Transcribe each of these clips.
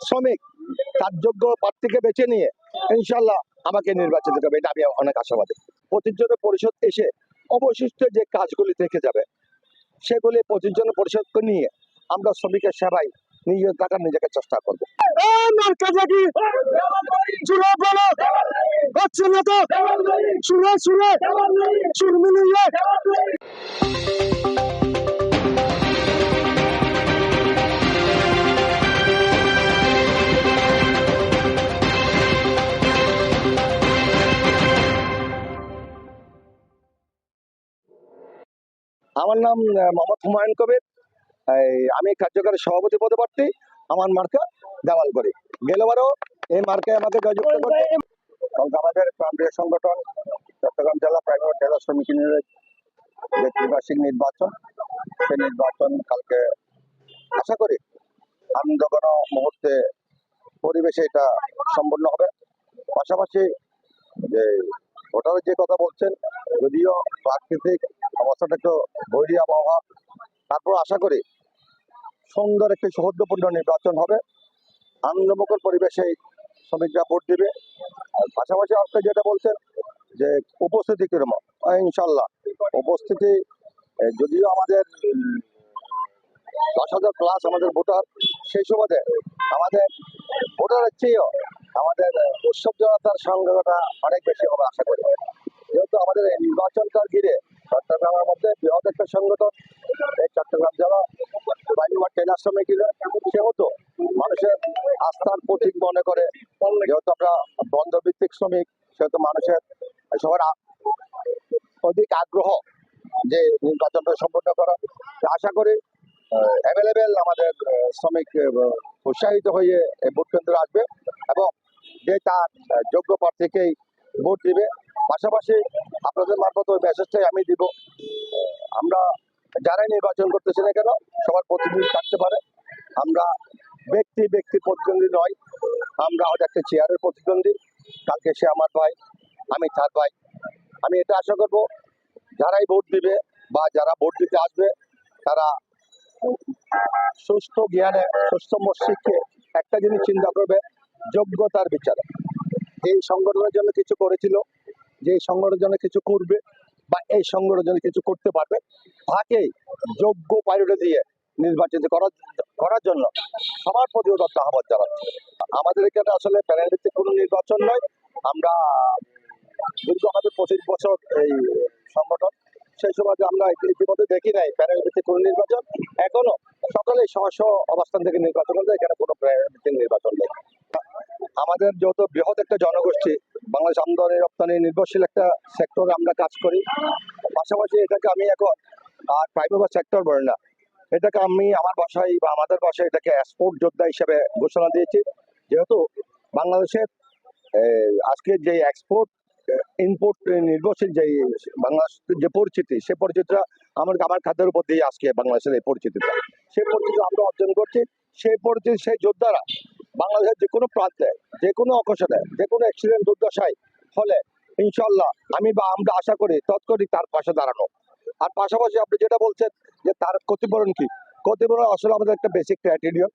শ্রমিক তার যোগ্য প্রার্থীকে বেছে নিয়ে ইনশাল্লাহ আমাকে নির্বাচিত করবে এটা আমি অনেক আশাবাদী জনের পরিষদ এসে অবশিষ্ট যে কাজগুলি থেকে যাবে সেগুলি পঁচিশ জনের পরিষদকে নিয়ে আমরা শ্রমিকের সেবায় নিজের টাকা নিজেকে চেষ্টা করব চুরা চুরা চুরা আমার নাম মোহাম্মদ হুমায়ুন কবির। আমি কার্যকরী সভাপতি পদে প্রার্থী। আমার মার্কা দেওয়াল করি গেলবারও এই মার্কায় আমাকে আমাদের প্রান্তীয় সংগঠন, চট্টগ্রাম জেলা প্রাইভেট জেলা শ্রমিক ইউনিয়নের যে ত্রিবার্ষিক নির্বাচন। সেই নির্বাচন কালকে আশা করি আনন্দঘন মুহূর্তে পরিবেশে এটা সম্পন্ন হবে। পাশাপাশি যে ভোটারের যে কথা বলছেন, যদিও প্রাকৃতিক অবস্থাটা একটু বৈরী আবহাওয়া। তারপর আশা করি সুন্দর একটি সৌহার্দ্যপূর্ণ নির্বাচন হবে। আনন্দমুখর পরিবেশে শ্রমিকরা ভোট দেবে। আর পাশাপাশি আপনি যেটা বলছেন যে উপস্থিতি কীরকম? আহ, ইনশাল্লাহ। উপস্থিতি যদিও আমাদের দশ হাজার প্লাস আমাদের ভোটার সেই সুবাদে আমাদের ভোটারের চেয়েও আমাদের উৎসব জনতার সংখ্যাটা অনেক বেশি হবে আশা করি। যেহেতু আমাদের নির্বাচনটা ঘিরে মধ্যে বৃহৎ একটা সংগঠন এই চট্টগ্রাম জেলা ইউনিয়ন, সেহেতু মানুষের আস্থার প্রতীক মনে করে। যেহেতু আমরা বন্ধভিত্তিক শ্রমিক সেহেতু মানুষের সবার অধিক আগ্রহ যে নির্বাচনটা সম্পন্ন করা আশা করি অ্যাভেলেবেল আমাদের শ্রমিক উৎসাহিত হয়ে ভোট কেন্দ্রে আসবে এবং যে তার যোগ্য প্রার্থীকেই ভোট দিবে। পাশাপাশি আপনাদের মারফত ওই মেসেজটাই আমি দিব। আমরা যারাই নির্বাচন করতেছি না কেন, সবার প্রতিনিধি থাকতে পারে। আমরা ব্যক্তি ব্যক্তি প্রতিদ্বন্দ্বী নয়। আমরা হয়তো একটা চেয়ারের প্রতিদ্বন্দ্বী। কালকে সে আমার ভাই, আমি তার ভাই। আমি এটা আশা করব, যারাই ভোট দিবে বা যারা ভোট দিতে আসবে, তারা সুস্থ জ্ঞানে, সুস্থ মস্তিষ্কে একটা জিনিস চিন্তা করবে, যোগ্যতার বিচারে। এই সংগঠনের জন্য কিছু করেছিল। যে এই সংগঠনের জন্য কিছু করবে বা এই সংগঠনের জন্য কিছু করতে পারবে, তাকে যোগ্য পাইলটে দিয়ে নির্বাচিত করার করার জন্য সবার প্রতি উদাত্ত আহ্বান জানাচ্ছি। আমাদের এখানে আসলে প্যানেল ভিত্তিক কোনো নির্বাচন নয়। আমরা দীর্ঘ আমাদের পঁচিশ বছর এই সংগঠন। সেই সময় আমরা ইতিমধ্যে দেখি নাই প্যানেল ভিত্তিক কোনো নির্বাচন। এখনও সকলেই স্ব স্ব অবস্থান থেকে নির্বাচন করতে এখানে কোনো প্যানেল ভিত্তিক নির্বাচন নেই। আমাদের যেহেতু বৃহৎ একটা জনগোষ্ঠী বাংলাদেশ আমদানি রপ্তানি নির্ভরশীল একটা সেক্টরে আমরা কাজ করি। পাশাপাশি এটাকে আমি এখন, আর প্রাইভেট বা সেক্টর বলে না, এটাকে আমি আমার বাসায় বা আমাদের বাসায় এটাকে এক্সপোর্ট যোদ্ধা হিসেবে ঘোষণা দিয়েছি। যেহেতু বাংলাদেশের আজকে যে এক্সপোর্ট ইনপুট নির্ভরশীল যে বাংলাদেশ, যে পরিচিতি, সে পরিচিতিটা আমার আমার খাদ্যের উপর দিয়ে আজকে বাংলাদেশের এই পরিচিতিটা। সেই পরিচিতি আমরা অর্জন করছি। সেই পরিচিতি, সেই যোদ্ধারা বাংলাদেশের যে কোনো প্রান্তে, যে কোনো অকশনে, যে কোনো অ্যাক্সিডেন্ট দুর্দশায় হলে ইনশাল্লাহ আমি বা আমরা আশা করি, তৎক্ষণিক তার পাশে দাঁড়ানো। আর পাশাপাশি আপনি যেটা বলছেন যে তার ক্ষতিপূরণ কি? ক্ষতিপূরণ আসলে আমাদের একটা বেসিক ক্রাইটেরিয়ন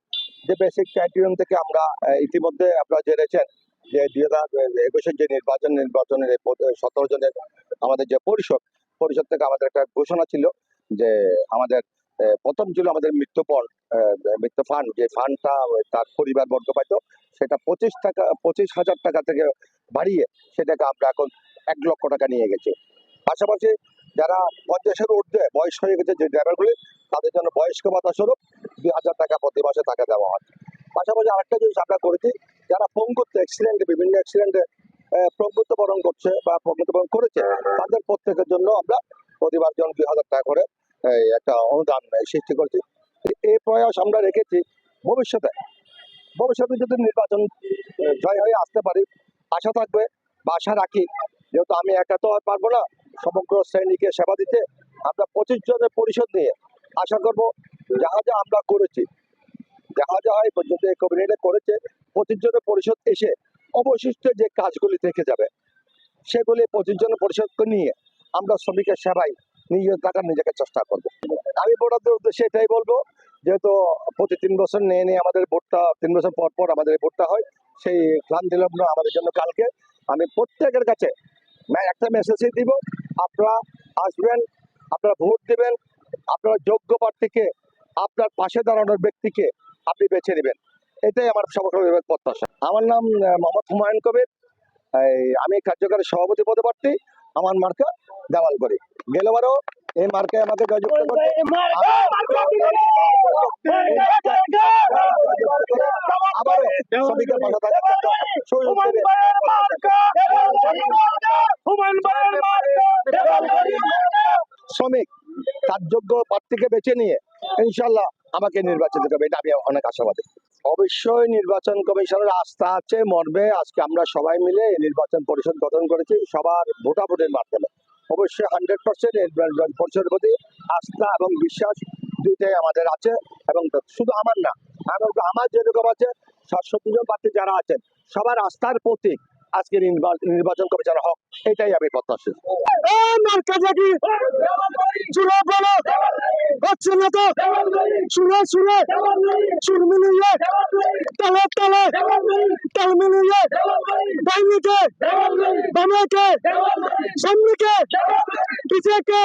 যে বেসিক ক্রাইটেরিয়ন থেকে আমরা ইতিমধ্যে আপনারা জেনেছেন যে দুই হাজার একুশের যে নির্বাচন, নির্বাচনের সতেরো জনের আমাদের যে পরিষদ পরিষদ থেকে আমাদের একটা ঘোষণা ছিল যে আমাদের প্রথম ছিল আমাদের মৃত্যুপণ মৃত্যু ফান্ড যে ফান্ডটা তার পরিবার বর্গ পাইতো, সেটা পঁচিশ টাকা, পঁচিশ হাজার টাকা থেকে বাড়িয়ে সেটাকে আমরা এখন এক লক্ষ টাকা নিয়ে গেছি। পাশাপাশি যারা পঞ্চাশের ঊর্ধ্বে বয়স হয়ে গেছে যে ড্রাইভারগুলি তাদের জন্য বয়স্ক ভাতা স্বরূপ দুই হাজার টাকা প্রতি মাসে টাকা দেওয়া হয়। পাশাপাশি আরেকটা জিনিস আমরা করেছি, যারা পঙ্গুত্ব অ্যাক্সিডেন্টে বিভিন্ন অ্যাক্সিডেন্টে পঙ্গুত্ব বরণ করছে বা পঙ্গুত্ব বরণ করেছে, তাদের প্রত্যেকের জন্য আমরা প্রতিবার জন দুই হাজার টাকা করে একটা অনুদান সৃষ্টি করেছি। এই প্রয়াস আমরা রেখেছি ভবিষ্যতে। ভবিষ্যতে যদি নির্বাচন জয় হয়ে আসতে পারি, আশা থাকবে বা আশা রাখি, যেহেতু আমি একা তো আর পারব না, সমগ্র শ্রেণীকে সেবা দিতে, আমরা পঁচিশ জনের পরিষদ নিয়ে আশা করব, যাহা যা আমরা করেছি, যাহা যা এই পর্যন্ত এই কমিউনিটি করেছে, পঁচিশ জনের পরিষদ এসে অবশিষ্ট যে কাজগুলি থেকে যাবে, সেগুলি পঁচিশ জনের পরিষদকে নিয়ে আমরা শ্রমিকের সেবায় নিজের টাকা নিজেকে চেষ্টা করব। আমি ভোটারদের উদ্দেশ্যে এটাই বলব, যেহেতু প্রতি তিন বছর নিয়ে নিয়ে আমাদের ভোটটা, তিন বছর পর পর আমাদের ভোটটা হয়, সেই ক্লান্তি আমাদের জন্য কালকে। আমি প্রত্যেকের কাছে একটা মেসেজই দিব, আপনারা আসবেন, আপনারা ভোট দেবেন, আপনার যোগ্য প্রার্থীকে, আপনার পাশে দাঁড়ানোর ব্যক্তিকে আপনি বেছে নেবেন। এটাই আমার সমগ্র প্রত্যাশা। আমার নাম মোহাম্মদ হুমায়ুন কবির। আমি কার্যকারী সভাপতি পদে প্রার্থী আমার মার্কা দেওয়াল করি। গেলবারও এই মার্কে আমাকে জয়যুক্ত আবারও থাকার। শ্রমিক তার যোগ্য প্রার্থীকে বেছে নিয়ে ইনশাল্লাহ আমাকে নির্বাচিত করবে এটা আমি অনেক আশাবাদী। অবশ্যই নির্বাচন কমিশনের আস্থা আছে, মর্মে। আজকে আমরা সবাই মিলে নির্বাচন পরিষদ গঠন করেছি সবার ভোটাভুটির মাধ্যমে। অবশ্যই হান্ড্রেড পার্সেন্ট পরিষদের প্রতি আস্থা এবং বিশ্বাস দুইটাই আমাদের আছে এবং শুধু আমার না, আমার যেরকম আছে সাতষট্টি জন প্রার্থী যারা আছেন, সবার আস্থার প্রতীক। আজকের নির্বা- নির্বাচন কমিশন হোক, এটাই আমি প্রত্যাশী। সুরে সুরে সুর মিলিয়ে। তালে তালে। তাল মিলিয়ে। ডাইনিকে বামেকে। সামনেকে। পিছেকে।